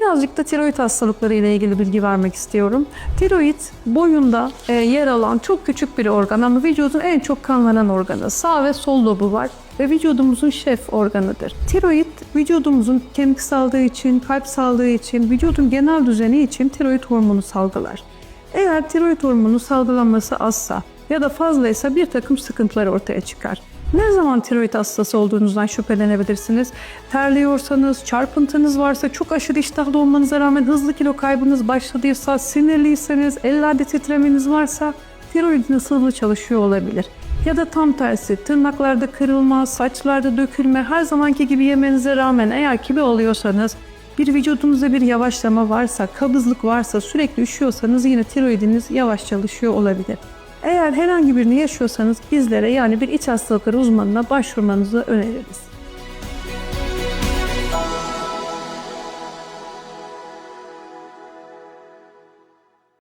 Birazcık da tiroid hastalıkları ile ilgili bilgi vermek istiyorum. Tiroid boyunda e, yer alan çok küçük bir organ ama vücudun en çok kanlanan organı. Sağ ve sol lobu var ve vücudumuzun şef organıdır. Tiroid vücudumuzun kemik sağlığı için, kalp sağlığı için, vücudun genel düzeni için tiroid hormonu salgılar. Eğer tiroid hormonu salgılanması azsa ya da fazlaysa bir takım sıkıntılar ortaya çıkar. Ne zaman tiroid hastası olduğunuzdan şüphelenebilirsiniz? Terliyorsanız, çarpıntınız varsa, çok aşırı iştahlı olmanıza rağmen hızlı kilo kaybınız başladıysa, sinirliyseniz, ellerde titremeniz varsa tiroidiniz hızlı çalışıyor olabilir. Ya da tam tersi tırnaklarda kırılma, saçlarda dökülme, her zamanki gibi yemenize rağmen eğer kilo alıyorsanız bir vücudunuzda bir yavaşlama varsa, kabızlık varsa, sürekli üşüyorsanız yine tiroidiniz yavaş çalışıyor olabilir. Eğer herhangi birini yaşıyorsanız bizlere yani bir iç hastalıkları uzmanına başvurmanızı öneririz.